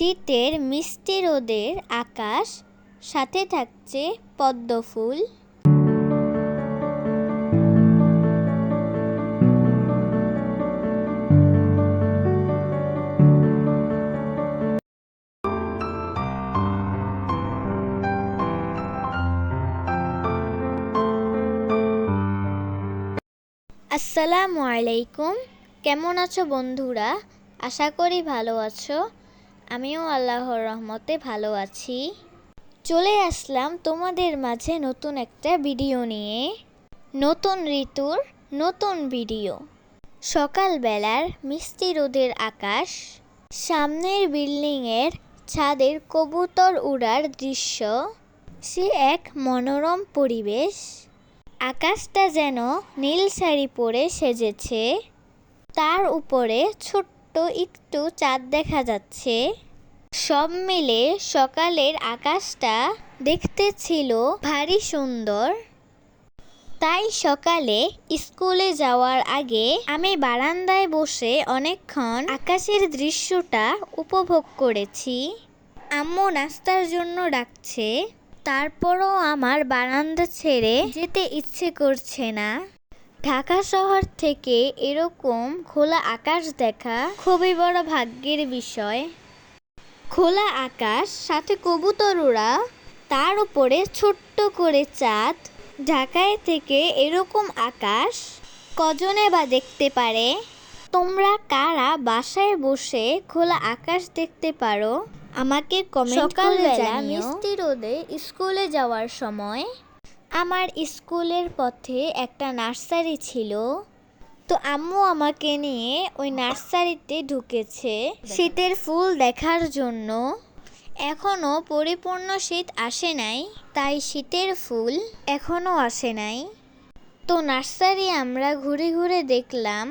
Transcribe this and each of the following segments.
শীতের মিষ্টি রোদের আকাশ, সাথে থাকছে পদ্ম ফুল। আসসালামু আলাইকুম। কেমন আছো বন্ধুরা? আশা করি ভালো আছো। আমিও আল্লাহর রহমতে ভালো আছি। চলে আসলাম তোমাদের মাঝে নতুন একটা ভিডিও নিয়ে। নতুন ঋতুর নতুন ভিডিও। সকালবেলার মিষ্টি রোদের আকাশ, সামনের বিল্ডিংয়ের ছাদের কবুতর উড়ার দৃশ্য, সে এক মনোরম পরিবেশ। আকাশটা যেন নীল শাড়ি পরে সেজেছে। তার উপরে ছোট্ট একটু চাঁদ দেখা যাচ্ছে। সব মিলে সকালের আকাশটা দেখতে ছিল ভারী সুন্দর। তাই সকালে স্কুলে যাওয়ার আগে আমি বারান্দায় বসে অনেকক্ষণ আকাশের দৃশ্যটা উপভোগ করেছি। আম্মু নাস্তার জন্য ডাকছে, তারপরও আমার বারান্দা ছেড়ে যেতে ইচ্ছে করছে না। ঢাকা শহর থেকে এরকম খোলা আকাশ দেখা খুবই বড় ভাগ্যের বিষয়। খোলা আকাশ সাথে কবুতররা তার উপরে ছোট্ট করে চাঁদ। ঢাকায় থেকে এরকম আকাশ কজনে বা দেখতে পারে? তোমরা কারা বাসায় বসে খোলা আকাশ দেখতে পারো? আমাকে কমেন্ট করে জানিও। মিষ্টি রোদে স্কুলে যাওয়ার সময় আমার স্কুলের পথে একটা নার্সারি ছিল। তো আম্মু আমাকে নিয়ে ওই নার্সারিতে ঢুকেছে শীতের ফুল দেখার জন্য। এখনও পরিপূর্ণ শীত আসে নাই, তাই শীতের ফুল এখনও আসে নাই। তো নার্সারি আমরা ঘুরে ঘুরে দেখলাম,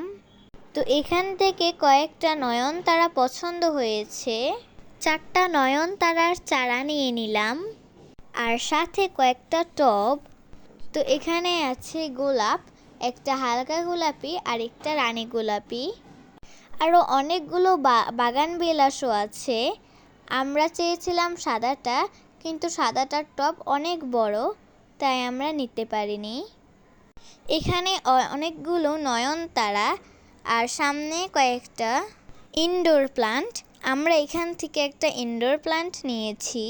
তো এখান থেকে কয়েকটা নয়নতারা পছন্দ হয়েছে। চারটা নয়নতারার চারা নিয়ে নিলাম। আর সাথে কয়েকটা টব। তো এখানে আছে গোলাপ, একটা হালকা গোলাপি আর একটা রানী গোলাপি। আরও অনেকগুলো বাগান বিলাসও আছে। আমরা চেয়েছিলাম সাদাটা, কিন্তু সাদাটার টব অনেক বড়, তাই আমরা নিতে পারিনি। এখানে অনেকগুলো নয়নতারা আর সামনে কয়েকটা ইনডোর প্লান্ট আমরা এখান থেকে একটা ইনডোর প্লান্ট নিয়েছি।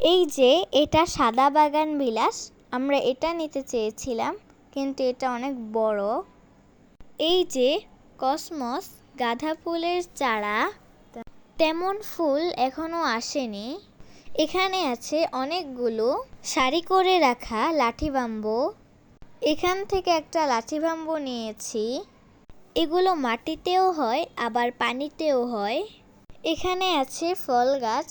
এই যে, এটা সাদা বাগান বিলাস, আমরা এটা নিতে চেয়েছিলাম, কিন্তু এটা অনেক বড়। এই যে, কসমস, গাঁদা ফুলের চারা, তেমন ফুল এখনও আসেনি। এখানে আছে অনেকগুলো সারি করে রাখা লাঠি বাম্বু। এখান থেকে একটা লাঠি বাম্বু নিয়েছি। এগুলো মাটিতেও হয়, আবার পানিতেও হয়। এখানে আছে ফল গাছ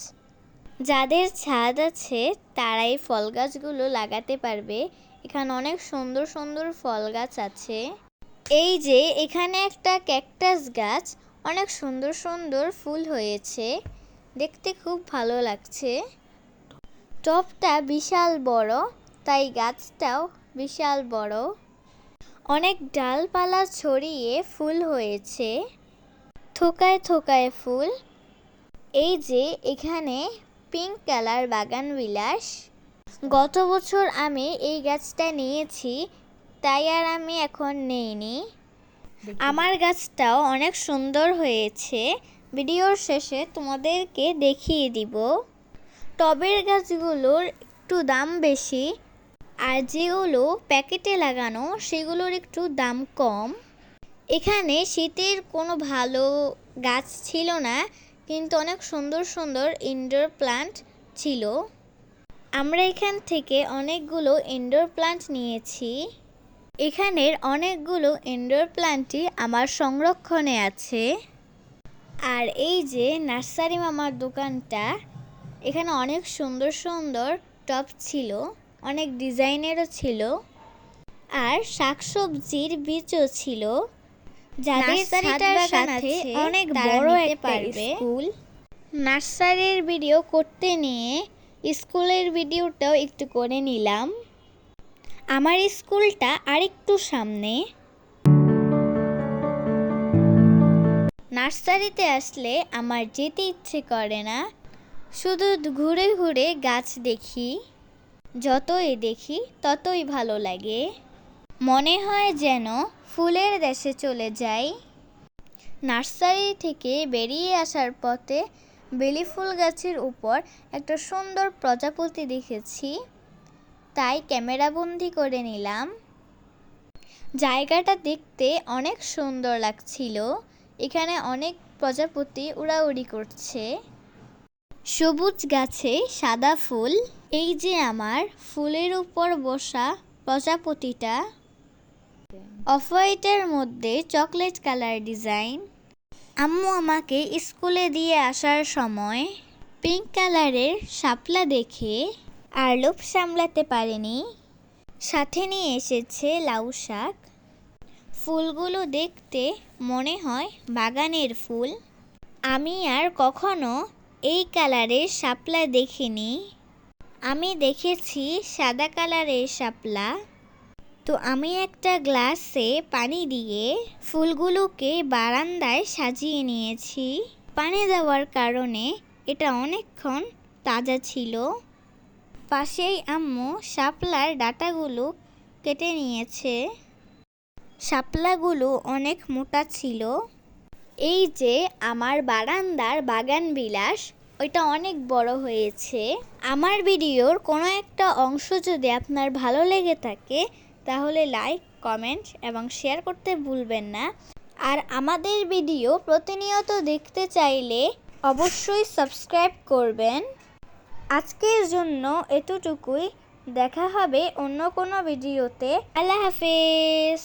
যাদের ছাদ আছে, তারাই ফল গাছগুলো লাগাতে পারবে। এখানে অনেক সুন্দর সুন্দর ফল গাছ আছে। এই যে, এখানে একটা ক্যাকটাস গাছ, অনেক সুন্দর সুন্দর ফুল হয়েছে। দেখতে খুব ভালো লাগছে। টপটা বিশাল বড়, তাই গাছটাও বিশাল বড়। অনেক ডালপালা ছড়িয়ে ফুল হয়েছে। থোকায় থোকায় ফুল। এই যে, এখানে পিঙ্ক কালার বাগান বিলাস। গত বছর আমি এই গাছটা নিয়েছি, তাই আর আমি এখন নেইনি। আমার গাছটাও অনেক সুন্দর হয়েছে। ভিডিওর শেষে তোমাদেরকে দেখিয়ে দিব। টবের গাছগুলোর একটু দাম বেশি, আর যেগুলো প্যাকেটে লাগানো, সেগুলোর একটু দাম কম। এখানে শীতের কোনো ভালো গাছ ছিল না কিন্তু অনেক সুন্দর সুন্দর ইনডোর প্লান্ট ছিল। আমরা এখান থেকে অনেকগুলো ইনডোর প্লান্ট নিয়েছি। এখানের অনেকগুলো ইনডোর প্লান্টই আমার সংরক্ষণে আছে। আর এই যে নার্সারি মামার দোকানটা, এখানে অনেক সুন্দর সুন্দর টপ ছিল, অনেক ডিজাইনেরও ছিল। আর শাকসবজির বীজও ছিল। যাদের ছাদ সাথে অনেক বড় একটা স্কুল। নার্সারির ভিডিও করতে নিয়ে স্কুলের ভিডিওটাও একটু করে নিলাম। আমার স্কুলটা আরেকটু সামনে। নার্সারিতে আসলে আমার যেতে ইচ্ছে করে না। শুধু ঘুরে ঘুরে গাছ দেখি। যতই দেখি ততই ভালো লাগে। মনে হয় যেন ফুলের দেশে চলে যাই। নার্সারি থেকে বেরিয়ে আসার পথে বেলি ফুল গাছের উপর একটা সুন্দর প্রজাপতি দেখেছি। তাই ক্যামেরাবন্দি করে নিলাম। জায়গাটা দেখতে অনেক সুন্দর লাগছিল। এখানে অনেক প্রজাপতি উড়াউড়ি করছে। সবুজ গাছে সাদা ফুল। এই যে আমার ফুলের উপর বসা প্রজাপতিটা। অফ হোয়াইটের মধ্যে চকলেট কালার ডিজাইন। আম্মু আমাকে স্কুলে দিয়ে আসার সময় পিঙ্ক কালারের শাপলা দেখে আর লোভ সামলাতে পারেনি। সাথে নিয়ে এসেছে লাউ শাক। ফুলগুলো দেখতে মনে হয় বাগানের ফুল। আমি আর কখনো এই কালারের শাপলা দেখিনি। আমি দেখেছি সাদা কালারের শাপলা। তো আমি একটা গ্লাসে পানি দিয়ে ফুলগুলোকে বারান্দায় সাজিয়ে নিয়েছি। পানি দেওয়ার কারণে এটা অনেকক্ষণ তাজা ছিল। পাশেই আম্মু শাপলার ডাটাগুলো কেটে নিয়েছে। শাপলাগুলো অনেক মোটা ছিল। এই যে আমার বারান্দার বাগান বিলাস, ওইটা অনেক বড় হয়েছে। আমার ভিডিওর কোনো একটা অংশ যদি আপনার ভালো লেগে থাকে তাহলে লাইক, কমেন্ট এবং শেয়ার করতে ভুলবেন না। আর আমাদের ভিডিও প্রতিনিয়ত দেখতে চাইলে অবশ্যই সাবস্ক্রাইব করবেন। আজকের জন্য এতটুকুই। দেখা হবে অন্য কোনো ভিডিওতে। আল্লাহ হাফেজ।